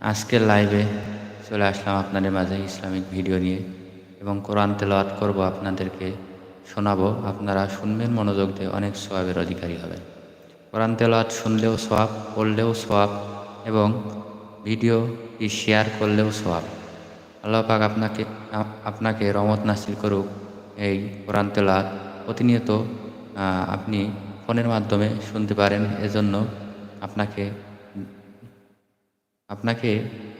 আজকের লাইভে চলে আসলাম আপনাদের মাঝে ইসলামিক ভিডিও নিয়ে এবং কোরআন তেলাওয়াত করব আপনাদেরকে শোনাবো। আপনারা শুনবেন, মনোযোগ দিয়ে অনেক সোয়াবের অধিকারী হবেন। কোরআন তেলাওয়াত শুনলেও সোয়াব পড়লেও সোয়াব এবং ভিডিওটি শেয়ার করলেও সোয়াব আল্লাহ পাক আপনাকে আপনাকে রমত নাসিল করুক। এই কোরআন তেলাওয়াত প্রতিনিয়ত আপনি ফোনের মাধ্যমে শুনতে পারেন। এজন্য আপনাকে আপনাকে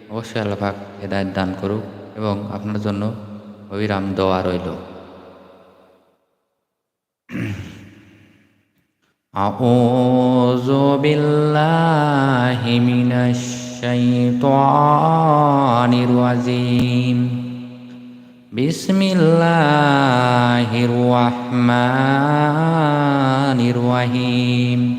অবশ্যই আল্লাহ পাক হেদায়ত দান করুক এবং আপনার জন্য অবিরাম দোয়া রইল أعوذ بالله من الشيطان الرجيم بسم الله الرحمن الرحيم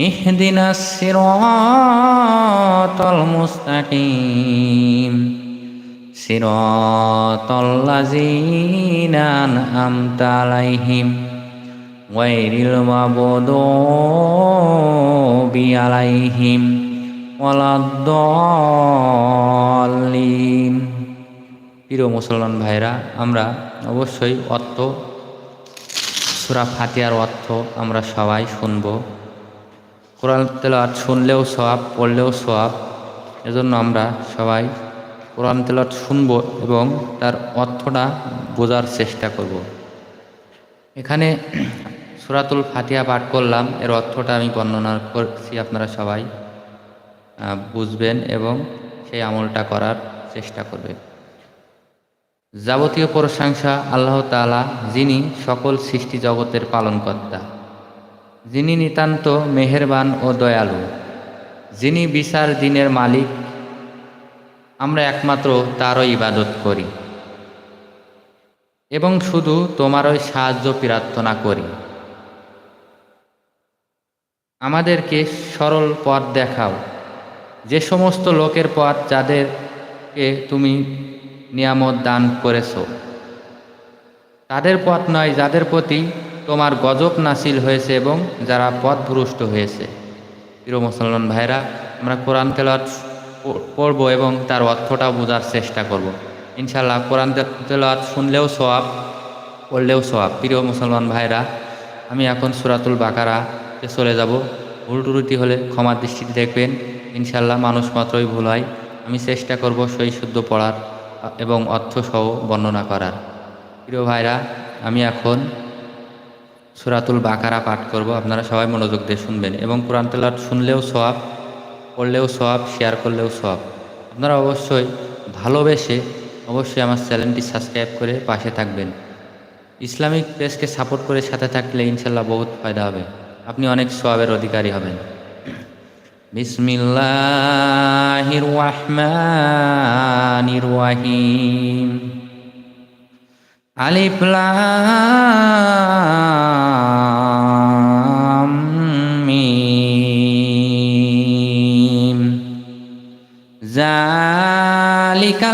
اهدنا الصراط المستقيم صراط الذين أنعمت عليهم غير المغضوب عليهم ولا الضالين প্রিয় মুসলমান ভাইরা আমরা অবশ্যই অর্থ সুরা ফাতিহার অর্থ আমরা সবাই শুনব কোরআন তেলাওয়াত শুনলেও সওয়াব, পড়লেও সওয়াব। এজন্য আমরা সবাই কোরআন তেলাওয়াত শুনব এবং তার অর্থটা বোঝার চেষ্টা করব। এখানে সুরাতুল ফাতিহা পাঠ করলাম। এর অর্থটা আমি বর্ণনা করছি আপনারা সবাই বুঝবেন এবং সেই আমলটা করার চেষ্টা করবেন। যাবতীয় প্রশংসা আল্লাহ তাআলা, যিনি সকল সৃষ্টি জগতের পালনকর্তা। যিনি নিতান্ত মেহেরবান ও দয়ালু, যিনি বিচার দিনের মালিক, আমরা একমাত্র তারও ইবাদত করি। এবং শুধু তোমারই সাহায্য প্রার্থনা করি। আমাদেরকে সরল পথ দেখাও, যে সমস্ত লোকের পথ যাদেরকে তুমি নিয়ামত দান করেছ। তাদের পথ নয়, যাদের প্রতি তোমার গজব নাসিল হয়েছে এবং যারা পথ পথভ্রষ্ট হয়েছে। প্রিয় মুসলমান ভাইরা আমরা কোরআন তেলাওয়াত পড়ব এবং তার অর্থটা বোঝার চেষ্টা করব। ইনশাল্লাহ কোরআন তেলাওয়াত শুনলেও সোয়াব পড়লেও সোয়াব প্রিয় মুসলমান ভাইরা আমি এখন সুরাতুল বাকারাতে চলে যাব। ভুল ত্রুটি হলে ক্ষমার দৃষ্টিতে দেখবেন। ইনশাল্লাহ মানুষ মাত্রই ভুল হয়। আমি চেষ্টা করব সই শুদ্ধ পড়ার এবং অর্থসহ বর্ণনা করার। প্রিয় ভাইরা, আমি এখন সুরাতুল বাকারা পাঠ করব। আপনারা সবাই মনোযোগ দিয়ে শুনবেন এবং কোরআন তেলাওয়াত শুনলেও সোয়াব পড়লেও সোয়াব শেয়ার করলেও সোয়াব আপনারা অবশ্যই ভালোবেসে অবশ্যই আমার চ্যানেলটি সাবস্ক্রাইব করে পাশে থাকবেন। ইসলামিক পেজকে সাপোর্ট করে সাথে থাকলে ইনশাল্লাহ বহুত ফায়দা হবে। আপনি অনেক সোয়াবের অধিকারী হবেন। বিসমিল্লাহির রহমানির রহিম। আলিফ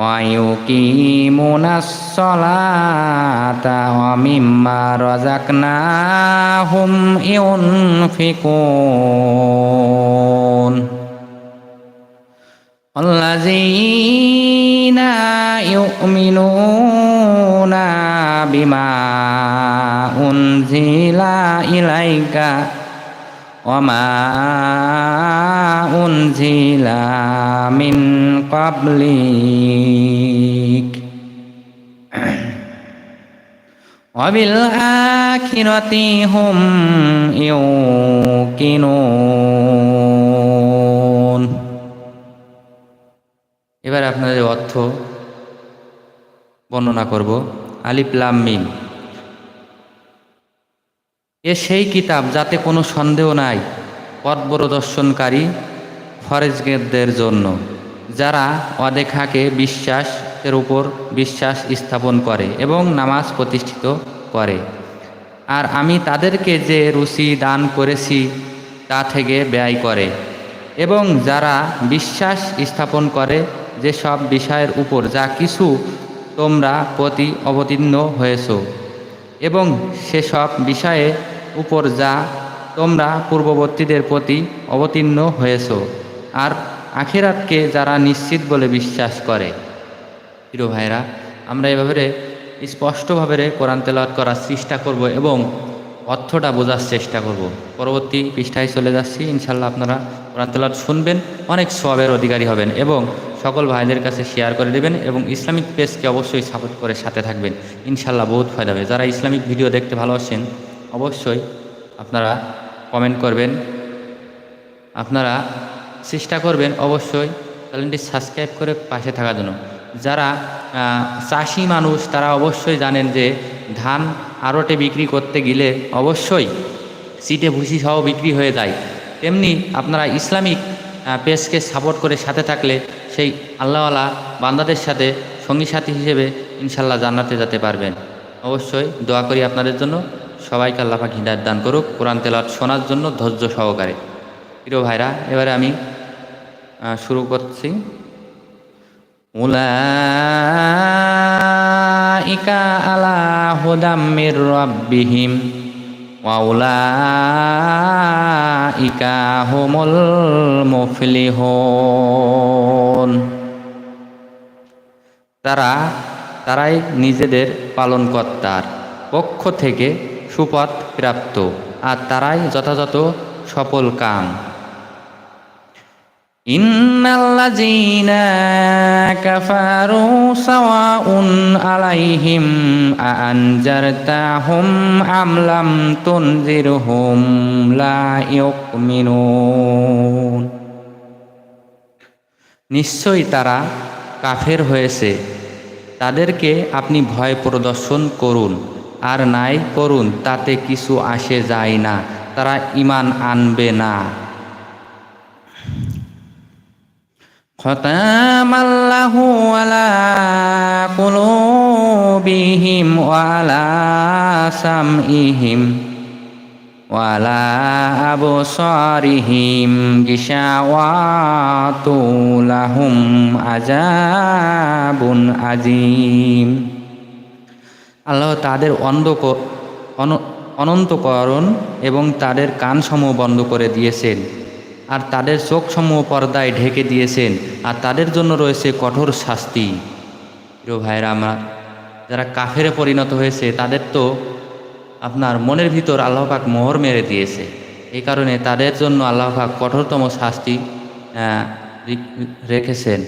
ويقيمون الصلاة ومما رزقناهم ينفقون الذين يؤمنون بما أنزل إليك وما أنزل من قبلك وبالآخرة هم يوقنون এবার আপনাদের অর্থ বর্ণনা করব আলিফ লাম মিম এ সেই কিতাব যাতে কোনো সন্দেহ নাই পথ দর্শনকারী ফরেজদের জন্য, যারা অদেখাকে বিশ্বাসের উপর বিশ্বাস স্থাপন করে এবং নামাজ প্রতিষ্ঠিত করে। আর আমি তাদেরকে যে রুচি দান করেছি, তা থেকে ব্যয় করে। এবং যারা বিশ্বাস স্থাপন করে যে সব বিষয়ের উপর যা কিছু তোমরা প্রতি অবতীর্ণ হয়েছ এবং সেসব বিষয়ে উপর যা তোমরা পূর্ববর্তীদের প্রতি অবতীর্ণ হয়েছ, আর আখেরাতকে যারা নিশ্চিত বলে বিশ্বাস করে। প্রিয় ভাইরা আমরা এভাবে স্পষ্টভাবে কোরআন তেলাওয়াত করার চেষ্টা করব এবং অর্থটা বোঝার চেষ্টা করব। পরবর্তী পৃষ্ঠায় চলে যাচ্ছি। ইনশাল্লাহ আপনারা কোরআন তেলাওয়াত শুনবেন, অনেক সবের অধিকারী হবেন এবং সকল ভাইদের কাছে শেয়ার করে দেবেন এবং ইসলামিক পেজকে অবশ্যই সাপোর্ট করে সাথে থাকবেন। ইনশাল্লাহ বহুত ফায়দা হবে। যারা ইসলামিক ভিডিও দেখতে ভালোবাসেন অবশ্যই আপনারা কমেন্ট করবেন। আপনারা চেষ্টা করবেন অবশ্যই চ্যানেলটি সাবস্ক্রাইব করে পাশে থাকার জন্য। যারা চাষি মানুষ, তারা অবশ্যই জানেন যে ধান আড়টে বিক্রি করতে গেলে অবশ্যই সিটে ভুসি সহ বিক্রি হয়ে যায়। তেমনি আপনারা ইসলামিক পেজকে সাপোর্ট করে সাথে থাকলে সেই আল্লাহওয়ালা বান্দাদের সাথে সঙ্গী সাথী হিসেবে ইনশাল্লাহ জান্নাতে যেতে পারবেন। অবশ্যই দোয়া করি আপনাদের জন্য। সবাইকে আল্লাহাক হিদায়ত দান করুক, কোরআন তেলার শোনার জন্য ধৈর্য সহকারে। প্রিয় ভাইরা, এবারে আমি শুরু করছি। উলাইকা আলা হুদাম মির রাব্বিহিম, ওয়া উলাইকা হুমুল মুফলিহুন। তারা, তারাই নিজেদের পালনকর্তার পক্ষ থেকে সুপথ প্রাপ্ত, আর তারাই যথাযথ সফল কাম। ইউমিনুন নিশ্চয়ই তারা কাফের হয়েছে। তাদেরকে আপনি ভয় প্রদর্শন করুন। আর নাই করুন, তাতে কিছু আসে যায় না, তারা ইমান আনবে না। খতামাল্লাহু আলা কুলুবিহিম ওয়ালা সামইহিম ওয়ালা আবসারিহিম গিশাওয়াতু লাহুম আজাবুন আজিম আল্লাহ তাদের অন্ধ অনন্তকরণ এবং তাদের কানসমূহ বন্ধ করে দিয়েছেন। আর তাদের চোখসমূহ পর্দায় ঢেকে দিয়েছেন। আর তাদের জন্য রয়েছে কঠোর শাস্তি। প্রিয় ভাইরা আমরা যারা কাফেরে পরিণত হয়েছে, তাদের তো আপনার মনের ভিতর আল্লাহ পাক মোহর মেরে দিয়েছে। এই কারণে তাদের জন্য আল্লাহ পাক কঠোরতম শাস্তি রেখেছেন।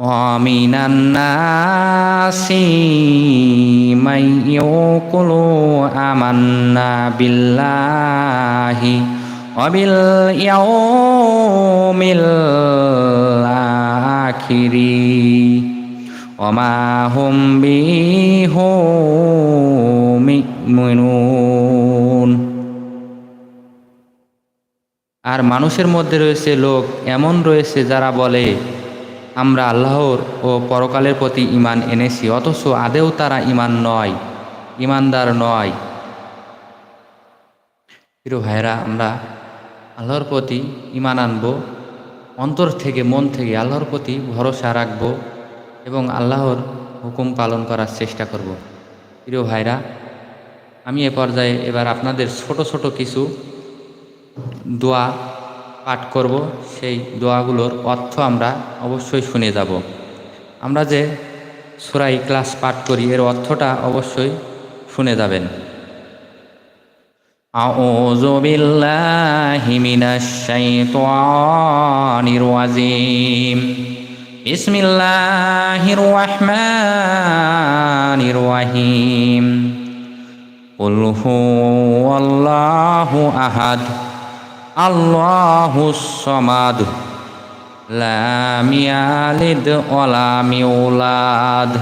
ومن الناس من يقول آمنا بالله وباليوم الآخر وما هم به مؤمنون আর মানুষের মধ্যে রয়েছে লোক এমন রয়েছে যারা বলে আমরা আল্লাহর ও পরকালের প্রতি ইমান এনেছি, অথচ আদেও তারা ইমান নয় ইমানদার নয়। প্রিয় ভাইরা আমরা আল্লাহর প্রতি ইমান আনব, অন্তর থেকে, মন থেকে আল্লাহর প্রতি ভরসা রাখব এবং আল্লাহর হুকুম পালন করার চেষ্টা করব। প্রিয় ভাইরা আমি এ পর্যায়ে এবার আপনাদের ছোট ছোট কিছু দোয়া পাঠ করব সেই দোয়াগুলোর অর্থ আমরা অবশ্যই শুনে যাব আমরা যে সুরাই ক্লাস পাঠ করি এর অর্থটা অবশ্যই শুনে যাবেন أعوذ بالله من الشيطان الرجيم بسم الله الرحمن الرحيم قل هو الله أحد আল্লাহু আল্লাহুসমাদ লামিয়ালিদ ওলামিউলাদ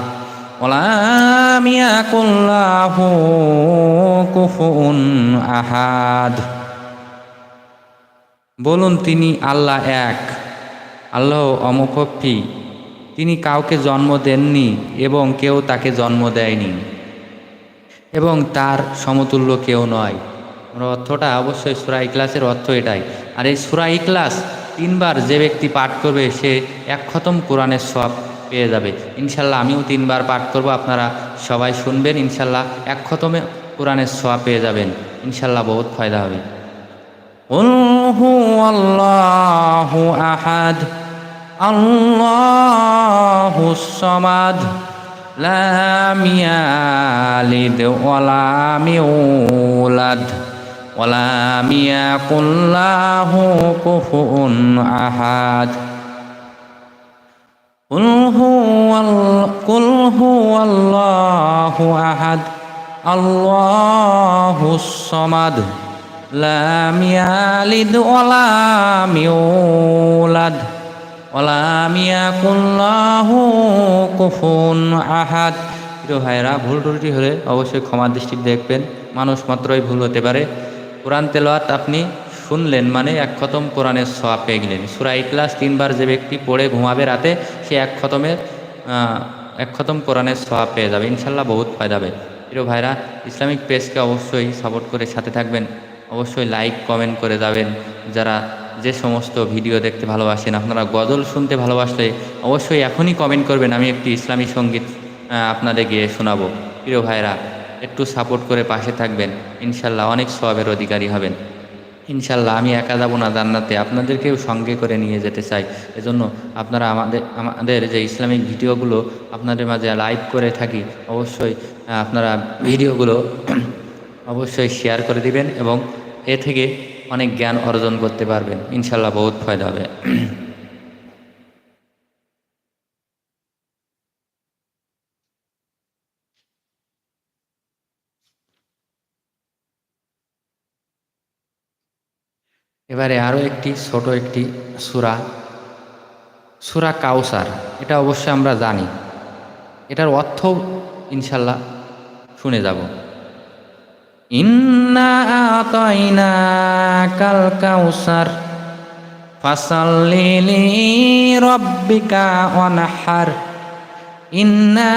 ওলামিয়াকুল্লাহু কুফুন আহাদ। বলুন, তিনি আল্লাহ এক, আল্লাহ অমুপক্ষী তিনি কাউকে জন্ম দেননি এবং কেউ তাকে জন্ম দেয়নি। এবং তার সমতুল্য কেউ নয়। আমরা অর্থটা অবশ্যই সুরা ইকলাসের অর্থ এটাই। আর এই সুরা ইকলাস তিনবার যে ব্যক্তি পাঠ করবে, সে এক খতম কোরআনের সব পেয়ে যাবে। ইনশাল্লাহ আমিও তিনবার পাঠ করব, আপনারা সবাই শুনবেন, ইনশাল্লাহ এক খতমে কোরআনের সোয়া পেয়ে যাবেন। ইনশাল্লাহ বহুত ফায়দা হবে। আল্লাহু আহাদ, আল্লাহু সমাদ ওলাম ইয়াকুল্লাহ কুফুন আহাদ। কুল হুয়াল্লাহু আহাদ। আল্লাহুস সামাদ। লাম ইয়ালিদ ওয়ালাম ইউলাদ ওলাম ইয়াকুল্লাহু কুফুন আহাদ। প্রিয় ভাইরা ভুল ত্রুটি হলে অবশ্যই ক্ষমা দৃষ্টি দেখবেন। মানুষ মাত্রই ভুল হতে পারে। কোরআন তেলাওয়াত আপনি শুনলেন মানে এক খতম কোরআনের সওয়াব পেয়ে গেলেন। সুরা ইকলাস তিনবার যে ব্যক্তি পড়ে ঘুমাবে রাতে, সে এক খতমের এক খতম কোরআনের সওয়াব পেয়ে যাবে। ইনশাল্লাহ বহুত ফায়দা হবে। প্রিয় ভাইরা, ইসলামিক পেজকে অবশ্যই সাপোর্ট করে সাথে থাকবেন। অবশ্যই লাইক কমেন্ট করে যাবেন। যারা যে সমস্ত ভিডিও দেখতে ভালোবাসেন, আপনারা গজল শুনতে ভালোবাসলে অবশ্যই এখনই কমেন্ট করবেন। আমি একটি ইসলামী সংগীত আপনাদের গিয়ে শোনাবো। প্রিয় ভাইরা একটু সাপোর্ট করে পাশে থাকবেন। ইনশাল্লাহ অনেক সবের অধিকারী হবেন। ইনশাল্লাহ আমি একা যাব না জান্নাতে। আপনাদেরকেও সঙ্গে করে নিয়ে যেতে চাই। এজন্য আপনারা আমাদের আমাদের যে ইসলামিক ভিডিওগুলো আপনাদের মাঝে লাইভ করে থাকি, অবশ্যই আপনারা ভিডিওগুলো অবশ্যই শেয়ার করে দিবেন এবং এ থেকে অনেক জ্ঞান অর্জন করতে পারবেন। ইনশাল্লাহ বহুত ফায়দা হবে। এবারে আরও একটি, ছোট একটি সুরা। সুরা কাউসার এটা অবশ্যই আমরা জানি। এটার অর্থ ইনশাল্লাহ শুনে যাব। ইন্না আতাইনা কাল কাউসার ফাসাল্লি রব্বিকা অনাহার ইন্না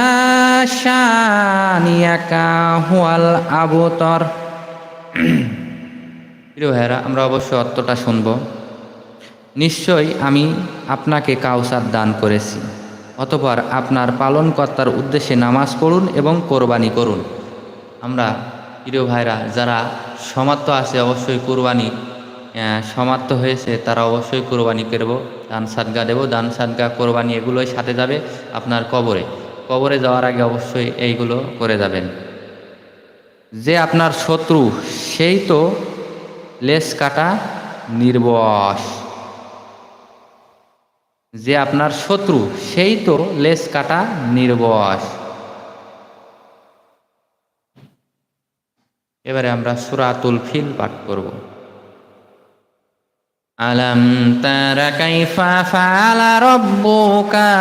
হুয়াল আবতর। প্রিয় ভাইরা আমরা অবশ্যই অর্থটা শুনব। নিশ্চয়ই আমি আপনাকে কাউসার দান করেছি, অতপর আপনার পালনকর্তার উদ্দেশ্যে নামাজ পড়ুন এবং কোরবানি করুন। আমরা, প্রিয় ভাইরা যারা সমাপ্ত আছে অবশ্যই কোরবানি সমাপ্ত হয়েছে, তারা অবশ্যই কোরবানি করব, দান সাদগা দেব, দান সাদগা, কোরবানি এগুলোই সাথে যাবে আপনার কবরে। কবরে যাওয়ার আগে অবশ্যই এইগুলো করে যাবেন। যে আপনার শত্রু, সেই তো লেস কাটা নির্বস। যে আপনার শত্রু, সেই তো লেস কাটা নির্বস। এবারে আমরা সুরাতুল ফিল পাঠ করব। আলম তারা কাইফা ফালা রব্বুকা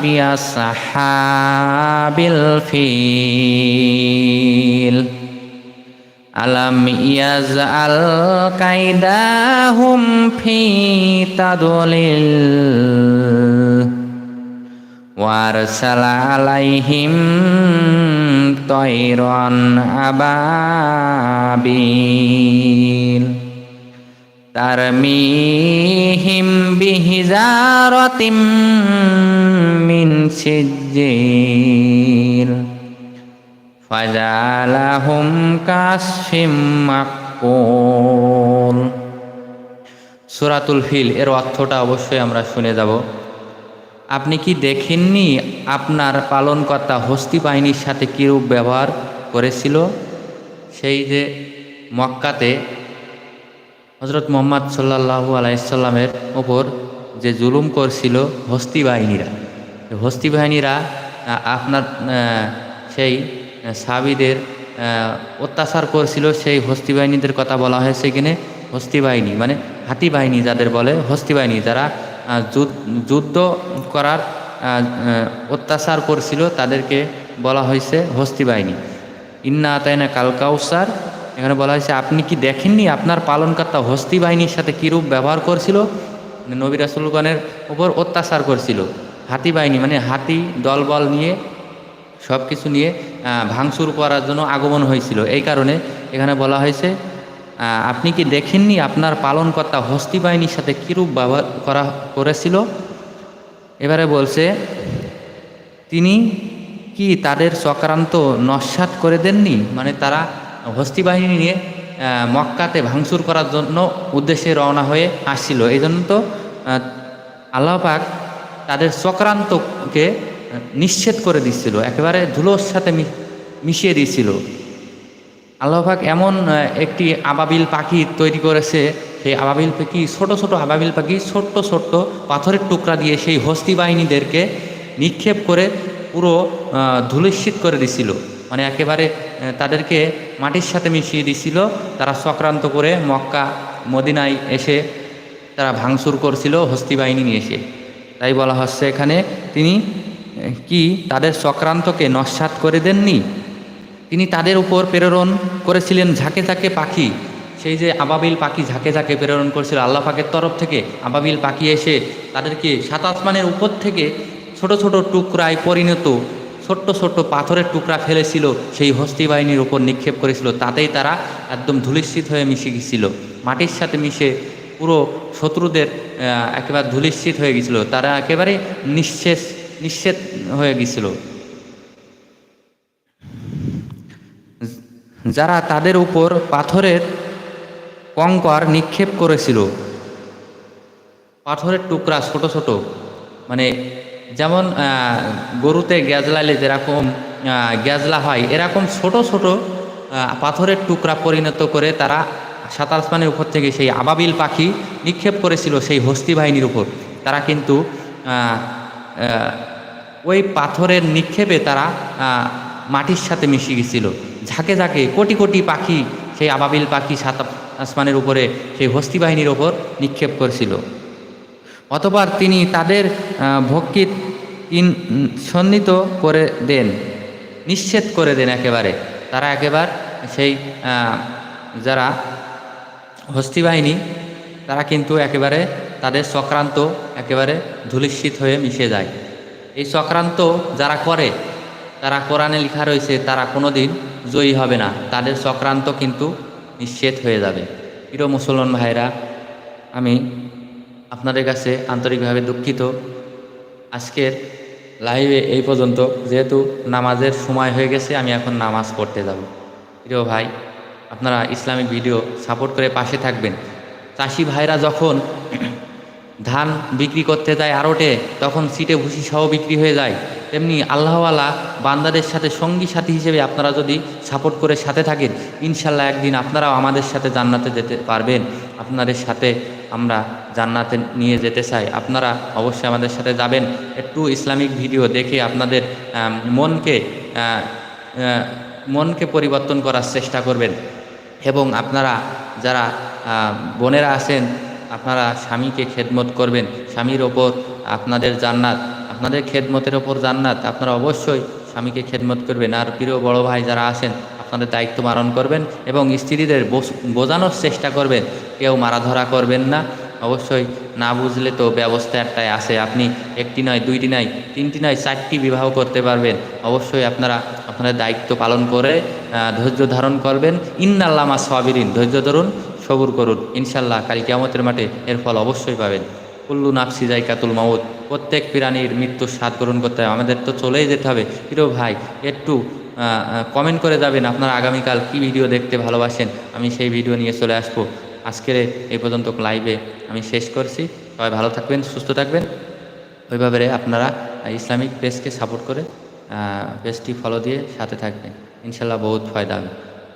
বিয়াসহাবিল ফিল। ألم يجعل كيداهم في تضليل وأرسل عليهم طيرا أبابيل ترميهم بهزارة من سجيل ফাজালাহুম কাশিম মাকুল সুরাতুল ফিল, এর অর্থটা অবশ্যই আমরা শুনে যাব। আপনি কি দেখেননি আপনার পালনকর্তা হস্তি বাহিনীর সাথে কীরূপ ব্যবহার করেছিল? সেই যে মক্কাতে হজরত মোহাম্মদ সাল্লাহু আলাইসাল্লামের ওপর যে জুলুম করছিল হস্তি বাহিনীরা। হস্তি বাহিনীরা আপনার সেই সাবিদের অত্যাচার করছিল সেই হস্তি বাহিনীদের কথা বলা হয়েছে এখানে। হস্তি বাহিনী মানে হাতি বাহিনী যাদের বলে, হস্তি বাহিনী যারা যুদ্ধ করার অত্যাচার করছিল তাদেরকে বলা হয়েছে হস্তি বাহিনী। ইন্না আতায়না কালকাউসার এখানে বলা হয়েছে, আপনি কি দেখেননি আপনার পালনকর্তা হস্তি বাহিনীর সাথে কীরূপ ব্যবহার করছিল? নবী রাসুলগণের উপর অত্যাচার করছিল। হাতি বাহিনী মানে হাতি দলবল নিয়ে সব কিছু নিয়ে ভাঙচুর করার জন্য আগমন হয়েছিল। এই কারণে এখানে বলা হয়েছে আপনি কি দেখেননি আপনার পালনকর্তা হস্তি বাহিনীর সাথে কীরূপ ব্যবহার করা করেছিল? এবারে বলছে, তিনি কি তাদের চক্রান্ত নস্যাৎ করে দেননি? মানে তারা হস্তি বাহিনী নিয়ে মক্কাতে ভাঙচুর করার জন্য উদ্দেশ্যে রওনা হয়ে আসছিল। এই জন্য তো আল্লাহ পাক তাদের চক্রান্তকে আহ, নিশ্চিত করে দিচ্ছিল একেবারে ধুলোর সাথে মিশিয়ে দিয়েছিল আল্লাহ পাক এমন একটি আবাবিল পাখি তৈরি করেছে সেই আবাবিল পাখি ছোট ছোট আবাবিল পাখি ছোট্ট ছোট্ট পাথরের টুকরা দিয়ে সেই হস্তি বাহিনীদেরকে নিক্ষেপ করে পুরো ধূলিস্যিত করে দিছিল। মানে একেবারে তাদেরকে মাটির সাথে মিশিয়ে দিছিল। তারা চক্রান্ত করে মক্কা মদিনায় এসে তারা ভাঙচুর করছিল হস্তি বাহিনী নিয়ে এসে। তাই বলা হচ্ছে এখানে তিনি কি তাদের চক্রান্তকে নস্যাৎ করে দেননি? তিনি তাদের উপর প্রেরণ করেছিলেন ঝাঁকে ঝাঁকে পাখি। সেই যে আবাবিল পাখি ঝাঁকে ঝাঁকে প্রেরণ করেছিল আল্লাহ পাকের তরফ থেকে, আবাবিল পাখি এসে তাদেরকে সাত আসমানের উপর থেকে ছোট ছোট টুকরায় পরিণত, ছোট্ট ছোট্ট পাথরের টুকরা ফেলেছিল, সেই হস্তি বাহিনীর উপর নিক্ষেপ করেছিল। তাতেই তারা একদম ধুলিশ্চিত হয়ে মিশে গেছিল মাটির সাথে মিশে পুরো শত্রুদের একেবারে ধুলিশ্চিত হয়ে গেছিল তারা একেবারে নিঃশেষ নিঃশেষ হয়ে গেছিল। যারা তাদের উপর পাথরের কঙ্কর নিক্ষেপ করেছিল, পাথরের টুকরা ছোট ছোট মানে যেমন গরুতে গ্যাজলালে যেরকম গ্যাজলা হয়, এরকম ছোট ছোট পাথরের টুকরা পরিণত করে তারা সাত আসমানের উপর থেকে সেই আবাবিল পাখি নিক্ষেপ করেছিল সেই হস্তি বাহিনীর উপর। তারা কিন্তু ওই পাথরের নিক্ষেপে তারা মাটির সাথে মিশে গেছিল। ঝাঁকে ঝাঁকে কোটি কোটি পাখি সেই আবাবিল পাখি সাত আসমানের উপরে সেই হস্তি বাহিনীর ওপর নিক্ষেপ করেছিল। অতবার তিনি তাদের ভক্ষিত ইন, সন্নিত করে দেন নিশ্চিত করে দেন একেবারে। তারা একেবার সেই যারা হস্তি বাহিনী, তারা কিন্তু একেবারে তাদের চক্রান্ত একেবারে ধূলিস্মিত হয়ে মিশে যায়। এই চক্রান্ত যারা করে, তারা কোরআনে লেখা রয়েছে, তারা কোনোদিন জয়ী হবে না। তাদের চক্রান্ত কিন্তু নিশ্চিত হয়ে যাবে। প্রিয় মুসলমান ভাইরা আমি আপনাদের কাছে আন্তরিকভাবে দুঃখিত। আজকের লাইভে এই পর্যন্ত। যেহেতু নামাজের সময় হয়ে গেছে, আমি এখন নামাজ পড়তে যাব। প্রিয় ভাই, আপনারা ইসলামিক ভিডিও সাপোর্ট করে পাশে থাকবেন। চাষি ভাইরা যখন ধান বিক্রি করতে যায় আড়টে তখন সিটে ভুসি সহ বিক্রি হয়ে যায়। তেমনি আল্লাহওয়ালা বান্দাদের সাথে সঙ্গী সাথী হিসেবে আপনারা যদি সাপোর্ট করে সাথে থাকেন, ইনশাল্লাহ একদিন আপনারাও আমাদের সাথে জান্নাতে যেতে পারবেন। আপনাদের সাথে আমরা জান্নাতে নিয়ে যেতে চাই। আপনারা অবশ্যই আমাদের সাথে যাবেন। একটু ইসলামিক ভিডিও দেখে আপনাদের মনকে মনকে পরিবর্তন করার চেষ্টা করবেন। এবং আপনারা যারা বোনেরা আছেন আপনারা স্বামীকে খেদমত করবেন, স্বামীর ওপর আপনাদের জান্নাত, আপনাদের খেদমতের ওপর জান্নাত, আপনারা অবশ্যই স্বামীকে খেদমত করবেন। আর প্রিয় বড় ভাই যারা আছেন, আপনাদের দায়িত্ব পালন করবেন এবং স্ত্রীদের বোঝ- বোঝানোর চেষ্টা করবেন। কেউ মারাধরা করবেন না। অবশ্যই না বুঝলে তো ব্যবস্থা একটাই আছে। আপনি একটি নয়, দুইটি নয়, তিনটি নয়, চারটি বিবাহ করতে পারবেন। অবশ্যই আপনারা আপনাদের দায়িত্ব পালন করে ধৈর্য ধারণ করবেন। ইন্নাল্লামা সাবিরিন, ধৈর্য ধরুন। সবুর করুন। ইনশাল্লাহ কাল কিয়ামতের মাঠে এর ফল অবশ্যই পাবেন। কুল্লু নাফসি জাইকাতুল মাউত। প্রত্যেক প্রাণীর মৃত্যুর স্বাদ গ্রহণ করতে হবে। আমাদের তো চলেই যেতে হবে। প্রিয় ভাই, একটু কমেন্ট করে যাবেন আপনারা আগামীকাল কি ভিডিও দেখতে ভালোবাসেন। আমি সেই ভিডিও নিয়ে চলে আসব। আজকের এই পর্যন্ত লাইভে আমি শেষ করছি। সবাই ভালো থাকবেন, সুস্থ থাকবেন। ওইভাবে আপনারা ইসলামিক পেজকে সাপোর্ট করে পেজটি ফলো দিয়ে সাথে থাকবেন। ইনশাল্লাহ বহুত ফায়দা হবে।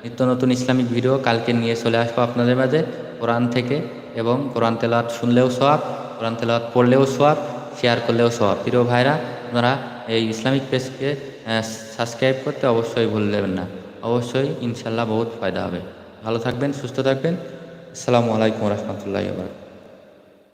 নিত্য নতুন ইসলামিক ভিডিও কালকে নিয়ে চলে আসব আপনাদের মাঝে। কোরআন থেকে এবং কোরআন তেলাওয়াত শুনলেও সব কোরআন তেলাওয়াত পড়লেও সোয়াব শেয়ার করলেও সোয়াব প্রিয় ভাইরা, আপনারা এই ইসলামিক পেজকে সাবস্ক্রাইব করতে অবশ্যই ভুল দেবেন না। অবশ্যই ইনশাল্লাহ বহুত ফায়দা হবে। ভালো থাকবেন, সুস্থ থাকবেন। আসসালামু আলাইকুম রহমতুল্লাহ বারকাত